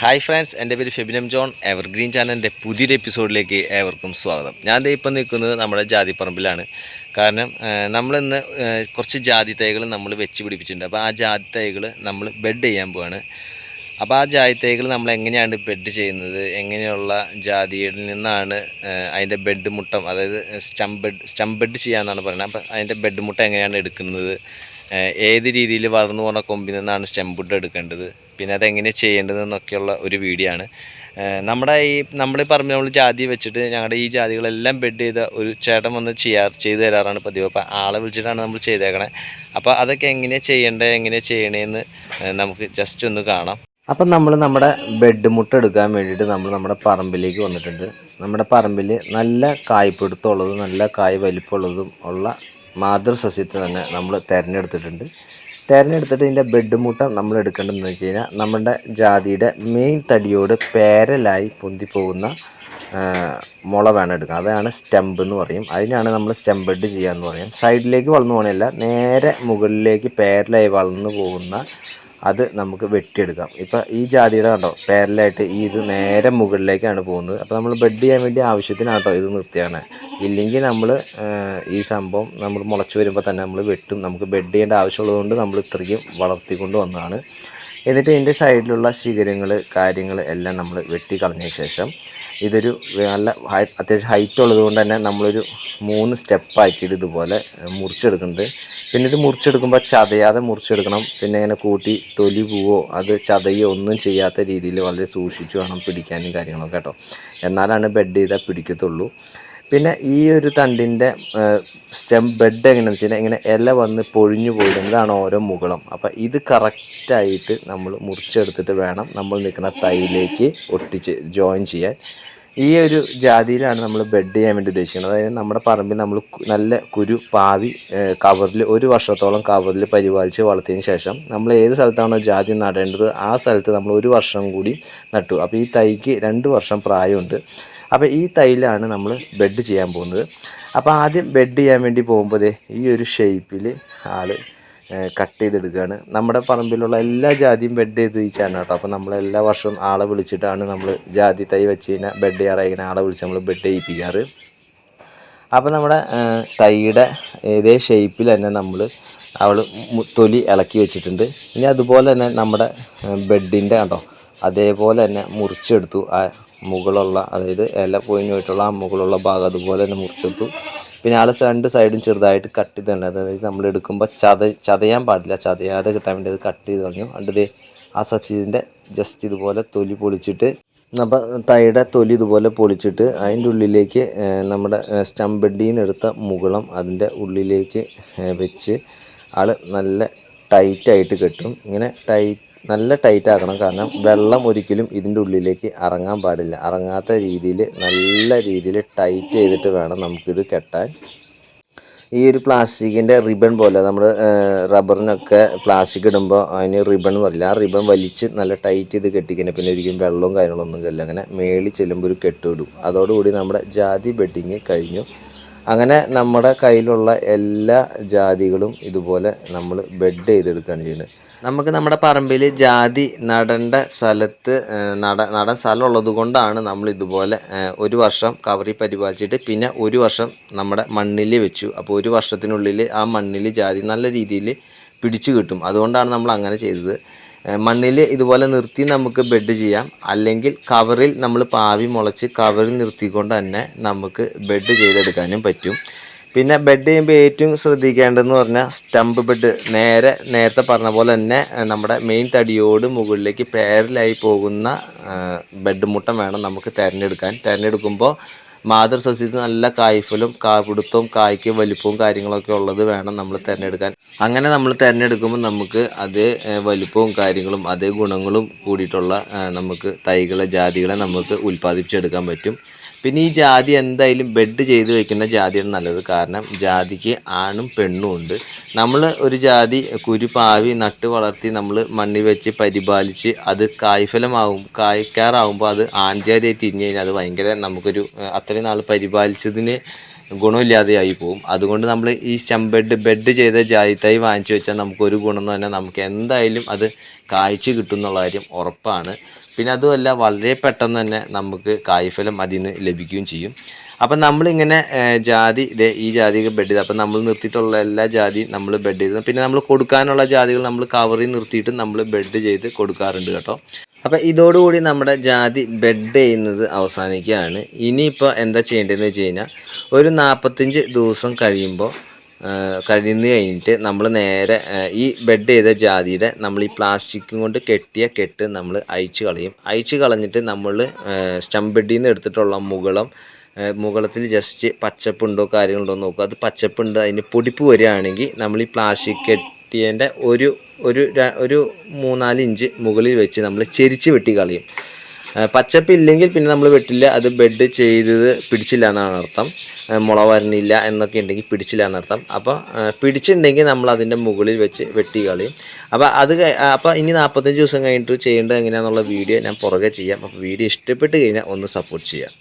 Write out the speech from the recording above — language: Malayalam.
ഹായ് ഫ്രണ്ട്സ് എന്റെ പേര് ഫെബിനം ജോൺ എവർഗ്രീൻ ചാനലിന്റെ പുതിയൊരു എപ്പിസോഡിലേക്ക് ഏവർക്കും സ്വാഗതം. ഞാൻ ഇപ്പം നിൽക്കുന്നത് നമ്മുടെ ജാതിപ്പറമ്പിലാണ്. കാരണം നമ്മളിന്ന് കുറച്ച് ജാതി തൈകൾ നമ്മൾ വെച്ച് പിടിപ്പിച്ചിട്ടുണ്ട്. അപ്പോൾ ആ ജാതി തൈകൾ നമ്മൾ ബെഡ് ചെയ്യാൻ പോവാണ്. അപ്പോൾ ആ ജാതി തൈകൾ നമ്മൾ എങ്ങനെയാണ് ബെഡ് ചെയ്യുന്നത്? എങ്ങനെയുള്ള ജാതിയിൽ നിന്നാണ് അതിന്റെ ബെഡ് മുട്ടം അതായത് സ്റ്റം ബെഡ് സ്റ്റം ബെഡ് ചെയ്യാമെന്നാണ് പറയുന്നത്. അപ്പോൾ അതിന്റെ ബെഡ് മുട്ട എങ്ങനെയാണ് എടുക്കുന്നത്? ഏത് രീതിയിൽ വളർന്നു പോകുന്ന കൊമ്പിൽ നിന്നാണ് സ്റ്റെം ബുഡ് എടുക്കേണ്ടത്? പിന്നെ അതെങ്ങനെ ചെയ്യേണ്ടതെന്നൊക്കെയുള്ള ഒരു വീഡിയോ ആണ്. നമ്മുടെ ഈ നമ്മൾ പറഞ്ഞ നമ്മൾ ജാതി വെച്ചിട്ട് ഞങ്ങളുടെ ഈ ജാതികളെല്ലാം ബെഡ് ചെയ്ത ഒരു ചേട്ടൻ വന്ന് ചെയ്യാ ചെയ്തു തരാറാണ് പതിവ്. അപ്പോൾ ആളെ വിളിച്ചിട്ടാണ് നമ്മൾ ചെയ്തേക്കണേ. അപ്പോൾ അതൊക്കെ എങ്ങനെയാണ് ചെയ്യേണ്ടത് എങ്ങനെയാണ് ചെയ്യണേന്ന് നമുക്ക് ജസ്റ്റ് ഒന്ന് കാണാം. അപ്പം നമ്മൾ നമ്മുടെ ബെഡ് മുട്ട എടുക്കാൻ വേണ്ടിയിട്ട് നമ്മൾ നമ്മുടെ പറമ്പിലേക്ക് വന്നിട്ടുണ്ട്. നമ്മുടെ പറമ്പിൽ നല്ല കായ്പിടുത്തമുള്ളതും നല്ല കായ് വലിപ്പമുള്ളതും ഉള്ള മാതൃസസ്യത്തെ തന്നെ നമ്മൾ തിരഞ്ഞെടുത്തിട്ടുണ്ട്. തിരഞ്ഞെടുത്തിട്ട് ഇതിന്റെ ബെഡ് മുട്ട നമ്മൾ എടുക്കേണ്ടതെന്ന് വെച്ച് കഴിഞ്ഞാൽ നമ്മളുടെ ജാതിയുടെ മെയിൻ തടിയോട് പേരലായി പൊന്തിപ്പോകുന്ന പോകുന്ന മുള വേണം എടുക്കുക അതാണ് സ്റ്റെമ്പ് എന്ന് പറയും. അതിനാണ് നമ്മൾ സ്റ്റെമ്പ് ബെഡ് ചെയ്യാമെന്ന് പറയും. സൈഡിലേക്ക് വളർന്നു പോകണമല്ല നേരെ മുകളിലേക്ക് പേരലായി വളർന്നു പോകുന്ന അത് നമുക്ക് വെട്ടിയെടുക്കാം. ഇപ്പം ഈ ജാതിയുടെ കണ്ടോ പേരലായിട്ട് ഈ ഇത് നേരെ മുകളിലേക്കാണ് പോകുന്നത്. അപ്പോൾ നമ്മൾ ബെഡ് ചെയ്യാൻ വേണ്ടി ആവശ്യത്തിനാണ് കേട്ടോ ഇത് നിർത്തിയാണ് ഇല്ലെങ്കിൽ നമ്മൾ ഈ സംഭവം നമ്മൾ മുളച്ച് വരുമ്പോൾ തന്നെ നമ്മൾ വെട്ടും. നമുക്ക് ബെഡ് ചെയ്യേണ്ട ആവശ്യമുള്ളതുകൊണ്ട് നമ്മൾ ഇത്രയും വളർത്തിക്കൊണ്ട് വന്നതാണ്. എന്നിട്ട് ഇതിന്റെ സൈഡിലുള്ള ശിഖരങ്ങൾ കാര്യങ്ങൾ എല്ലാം നമ്മൾ വെട്ടി കളഞ്ഞ ശേഷം ഇതൊരു നല്ല അത്യാവശ്യം ഹൈറ്റ് ഉള്ളത് കൊണ്ട് തന്നെ നമ്മളൊരു മൂന്ന് സ്റ്റെപ്പാക്കിയിട്ട് ഇതുപോലെ മുറിച്ചെടുക്കുന്നുണ്ട്. പിന്നെ ഇത് മുറിച്ചെടുക്കുമ്പോൾ ചതയാതെ മുറിച്ചെടുക്കണം. പിന്നെ ഇങ്ങനെ കൂട്ടി തൊലി പൂവോ അത് ചതയോ ഒന്നും ചെയ്യാത്ത രീതിയിൽ വളരെ സൂക്ഷിച്ച് വേണം പിടിക്കാനും കാര്യങ്ങളൊക്കെ കേട്ടോ. എന്നാലാണ് ബെഡ് ചെയ്താൽ പിടിക്കത്തുള്ളൂ. പിന്നെ ഈ ഒരു തണ്ടിന്റെ സ്റ്റെം ബെഡ് എങ്ങനെയാണെന്ന് വെച്ചാൽ ഇങ്ങനെ ഇല വന്ന് പൊഴിഞ്ഞു പോയിരുന്നതാണ് ഓരോ മുകളം. അപ്പം ഇത് കറക്റ്റായിട്ട് നമ്മൾ മുറിച്ചെടുത്തിട്ട് വേണം നമ്മൾ നിൽക്കുന്ന തൈയിലേക്ക് ഒട്ടിച്ച് ജോയിൻ ചെയ്യാൻ. ഈ ഒരു ജാതിയിലാണ് നമ്മൾ ബെഡ് ചെയ്യാൻ വേണ്ടി ഉദ്ദേശിക്കുന്നത്. അതായത് നമ്മുടെ പറമ്പിൽ നമ്മൾ നല്ല കുരു പാവി കവറിൽ ഒരു വർഷത്തോളം കവറിൽ പരിപാലിച്ച് വളർത്തിയതിന് ശേഷം നമ്മൾ ഏത് സ്ഥലത്താണോ ജാതി നടേണ്ടത് ആ സ്ഥലത്ത് നമ്മൾ ഒരു വർഷം കൂടി നട്ടു. അപ്പോൾ ഈ തൈക്ക് രണ്ട് വർഷം പ്രായമുണ്ട്. അപ്പോൾ ഈ തൈലാണ് നമ്മൾ ബെഡ് ചെയ്യാൻ പോകുന്നത്. അപ്പോൾ ആദ്യം ബെഡ് ചെയ്യാൻ വേണ്ടി പോകുമ്പോൾ ഈ ഒരു ഷേപ്പിൽ ആൾ കട്ട് ചെയ്തെടുക്കുകയാണ് നമ്മുടെ പറമ്പിലുള്ള എല്ലാ ജാതിയും ബെഡ് ചെയ്ത് വെച്ചാണ് കേട്ടോ. അപ്പോൾ നമ്മൾ എല്ലാ വർഷവും ആളെ വിളിച്ചിട്ടാണ് നമ്മൾ ജാതി തൈ വെച്ച് കഴിഞ്ഞാൽ ബെഡ് ചെയ്യാറായി ആളെ വിളിച്ച് നമ്മൾ ബെഡ് ചെയ്യിപ്പിക്കാറ്. അപ്പോൾ നമ്മുടെ തൈയുടെ ഏതേ ഷേപ്പിൽ തന്നെ നമ്മൾ അവൾ തൊലി ഇളക്കി വെച്ചിട്ടുണ്ട്. ഇനി അതുപോലെ തന്നെ നമ്മുടെ ബെഡിന്റെ കണ്ടോ? അതേപോലെ തന്നെ മുറിച്ചെടുത്തു. ആ മുകളുള്ള അതായത് ഇല പൊയിഞ്ഞു പോയിട്ടുള്ള ആ മുകളുള്ള ഭാഗം അതുപോലെ തന്നെ മുറിച്ചെടുത്തു. പിന്നെ ആൾ രണ്ട് സൈഡും ചെറുതായിട്ട് കട്ട് ചെയ്തിട്ടുണ്ട്. അതായത് നമ്മൾ എടുക്കുമ്പോൾ ചത ചതയാൻ പാടില്ല. ചതയാതെ കിട്ടാൻ വേണ്ടി അത് കട്ട് ചെയ്ത് കളഞ്ഞു. അണ്ടത് ആ സച്ചിന്റെ ജസ്റ്റ് ഇതുപോലെ തൊലി പൊളിച്ചിട്ട് അപ്പം തൈയുടെ തൊലി ഇതുപോലെ പൊളിച്ചിട്ട് അതിന്റെ ഉള്ളിലേക്ക് നമ്മുടെ സ്റ്റം ബെഡിൽ നിന്ന് എടുത്ത മുകളം അതിന്റെ ഉള്ളിലേക്ക് വെച്ച് ആൾ നല്ല ടൈറ്റായിട്ട് കെട്ടും. ഇങ്ങനെ ടൈറ്റ് നല്ല ടൈറ്റ് ആക്കണം. കാരണം വെള്ളം ഒരിക്കലും ഇതിന്റെ ഉള്ളിലേക്ക് ഇറങ്ങാൻ പാടില്ല. ഇറങ്ങാത്ത രീതിയിൽ നല്ല രീതിയിൽ ടൈറ്റ് ചെയ്തിട്ട് വേണം നമുക്കിത് കെട്ടാൻ. ഈ ഒരു പ്ലാസ്റ്റിക്കിന്റെ റിബൺ പോലെ നമ്മൾ റബ്ബറിനൊക്കെ പ്ലാസ്റ്റിക് ഇടുമ്പോൾ അതിന് റിബൺ പറയില്ല ആ റിബൺ വലിച്ച് നല്ല ടൈറ്റ് ചെയ്ത് കെട്ടിക്കഴിഞ്ഞാൽ പിന്നെ ഒരിക്കലും വെള്ളവും കാര്യങ്ങളൊന്നും കല്ല അങ്ങനെ മേളിൽ ചെല്ലുമ്പോൾ ഒരു കെട്ടിടും അതോടുകൂടി നമ്മുടെ ജാതി ബെഡിങ് കഴിഞ്ഞു. അങ്ങനെ നമ്മുടെ കയ്യിലുള്ള എല്ലാ ജാതികളും ഇതുപോലെ നമ്മൾ ബെഡ് ചെയ്തെടുക്കുകയാണ് ചെയ്യുന്നത്. നമുക്ക് നമ്മുടെ പറമ്പിൽ ജാതി നടേണ്ട സ്ഥലത്ത് നട നടാൻ സ്ഥലമുള്ളത് കൊണ്ടാണ് നമ്മൾ ഇതുപോലെ ഒരു വർഷം കവറി പരിപാലിച്ചിട്ട് പിന്നെ ഒരു വർഷം നമ്മുടെ മണ്ണിൽ വെച്ചു. അപ്പോൾ ഒരു വർഷത്തിനുള്ളിൽ ആ മണ്ണിൽ ജാതി നല്ല രീതിയിൽ പിടിച്ചു കിട്ടും. അതുകൊണ്ടാണ് നമ്മൾ അങ്ങനെ ചെയ്തത്. മണ്ണിൽ ഇതുപോലെ നിർത്തി നമുക്ക് ബെഡ് ചെയ്യാം. അല്ലെങ്കിൽ കവറിൽ നമ്മൾ പാവി മുളച്ച് കവറിൽ നിർത്തിക്കൊണ്ട് തന്നെ നമുക്ക് ബെഡ് ചെയ്തെടുക്കാനും പറ്റും. പിന്നെ ബെഡ് ചെയ്യുമ്പോൾ ഏറ്റവും ശ്രദ്ധിക്കേണ്ടതെന്ന് പറഞ്ഞാൽ സ്റ്റംപ് ബെഡ്. നേരെ നേരത്തെ പറഞ്ഞ പോലെ തന്നെ നമ്മുടെ മെയിൻ തടിയോട് മുകളിലേക്ക് പേരലായി പോകുന്ന ബെഡ് മുട്ടം വേണം നമുക്ക് തിരഞ്ഞെടുക്കാൻ. തിരഞ്ഞെടുക്കുമ്പോൾ മാതൃസസ്യത്തിന് നല്ല കായ്ഫലും കാപിടുത്തവും കായ്ക്ക് വലിപ്പവും കാര്യങ്ങളൊക്കെ ഉള്ളത് വേണം നമ്മൾ തിരഞ്ഞെടുക്കാൻ. അങ്ങനെ നമ്മൾ തിരഞ്ഞെടുക്കുമ്പോൾ നമുക്ക് അതേ വലിപ്പവും കാര്യങ്ങളും അതേ ഗുണങ്ങളും കൂടിയിട്ടുള്ള നമുക്ക് തൈകളെ ജാതികളെ നമുക്ക് ഉൽപ്പാദിപ്പിച്ചെടുക്കാൻ പറ്റും. പിന്നെ ഈ ജാതി എന്തായാലും ബെഡ് ചെയ്ത് വെക്കുന്ന ജാതിയാണ് നല്ലത്. കാരണം ജാതിക്ക് ആണും പെണ്ണും ഉണ്ട്. നമ്മൾ ഒരു ജാതി കുരു പാവി നട്ട് വളർത്തി നമ്മൾ മണ്ണിൽ വെച്ച് പരിപാലിച്ച് അത് കായ്ഫലമാവും കായ്ക്കാറാവുമ്പോൾ അത് ആൺജാതിയായി തിരിഞ്ഞു കഴിഞ്ഞാൽ അത് ഭയങ്കര നമുക്കൊരു അത്രയും നാൾ പരിപാലിച്ചതിന് ഗുണമില്ലാതെയായി പോകും അതുകൊണ്ട് നമ്മൾ ഈ സ്റ്റംബെഡ് ബെഡ് ചെയ്ത ജാതിത്തായി വാങ്ങിച്ചു വെച്ചാൽ നമുക്കൊരു ഗുണം എന്ന് പറഞ്ഞാൽ നമുക്ക് എന്തായാലും അത് കായ്ച്ച് കിട്ടും എന്നുള്ള കാര്യം ഉറപ്പാണ്. പിന്നെ അതുമല്ല വളരെ പെട്ടെന്ന് തന്നെ നമുക്ക് കായ്ഫലം അതിൽ നിന്ന് ലഭിക്കുകയും ചെയ്യും. അപ്പം നമ്മളിങ്ങനെ ജാതി ഇതേ ഈ ജാതിയൊക്കെ ബെഡ് ചെയ്ത് അപ്പം നമ്മൾ നിർത്തിയിട്ടുള്ള എല്ലാ ജാതിയും നമ്മൾ ബെഡ് ചെയ്ത് പിന്നെ നമ്മൾ കൊടുക്കാനുള്ള ജാതികൾ നമ്മൾ കവറിൽ നിർത്തിയിട്ട് നമ്മൾ ബെഡ് ചെയ്ത് കൊടുക്കാറുണ്ട് കേട്ടോ. അപ്പം ഇതോടുകൂടി നമ്മുടെ ജാതി ബെഡ് ചെയ്യുന്നത് അവസാനിക്കുകയാണ്. ഇനിയിപ്പോൾ എന്താ ചെയ്യേണ്ടതെന്ന് വെച്ച് കഴിഞ്ഞാൽ ഒരു നാൽപ്പത്തഞ്ച് ദിവസം കഴിയുമ്പോൾ കഴിഞ്ഞ് കഴിഞ്ഞിട്ട് നമ്മൾ നേരെ ഈ ബെഡ് ചെയ്ത ജാതിയുടെ നമ്മൾ ഈ പ്ലാസ്റ്റിക്കും കൊണ്ട് കെട്ടിയ കെട്ട് നമ്മൾ അയച്ച് കളയും. അയച്ച് കളഞ്ഞിട്ട് നമ്മൾ സ്റ്റംബെഡിൽ നിന്ന് എടുത്തിട്ടുള്ള മുകളം മുകളത്തിൽ ജസ്റ്റ് പച്ചപ്പുണ്ടോ കാര്യങ്ങളുണ്ടോ നോക്കുക. അത് പച്ചപ്പുണ്ട് അതിന് പൊടിപ്പ് വരികയാണെങ്കിൽ നമ്മൾ ഈ പ്ലാസ്റ്റിക് കെട്ടിയതിന്റെ ഒരു ഒരു ഒരു മൂന്നാൽ ഇഞ്ച് മുകളിൽ വെച്ച് നമ്മൾ ചെരിച്ച് വെട്ടി കളയും. പച്ചപ്പ് ഇല്ലെങ്കിൽ പിന്നെ നമ്മൾ വെട്ടില്ല. അത് ബെഡ് ചെയ്തത് പിടിച്ചില്ല എന്നാണ് അർത്ഥം. മുള വരണില്ല എന്നൊക്കെ ഉണ്ടെങ്കിൽ പിടിച്ചില്ല എന്നർത്ഥം. അപ്പോൾ പിടിച്ചിട്ടുണ്ടെങ്കിൽ നമ്മൾ അതിന്റെ മുകളിൽ വെച്ച് വെട്ടി കളയും. അപ്പോൾ അത് അപ്പോൾ ഇനി നാൽപ്പത്തഞ്ച് ദിവസം കഴിഞ്ഞിട്ട് ചെയ്യേണ്ടത് എങ്ങനെയാണെന്നുള്ള വീഡിയോ ഞാൻ പുറകെ ചെയ്യാം. അപ്പോൾ വീഡിയോ ഇഷ്ടപ്പെട്ട് കഴിഞ്ഞാൽ ഒന്ന് സപ്പോർട്ട് ചെയ്യാം.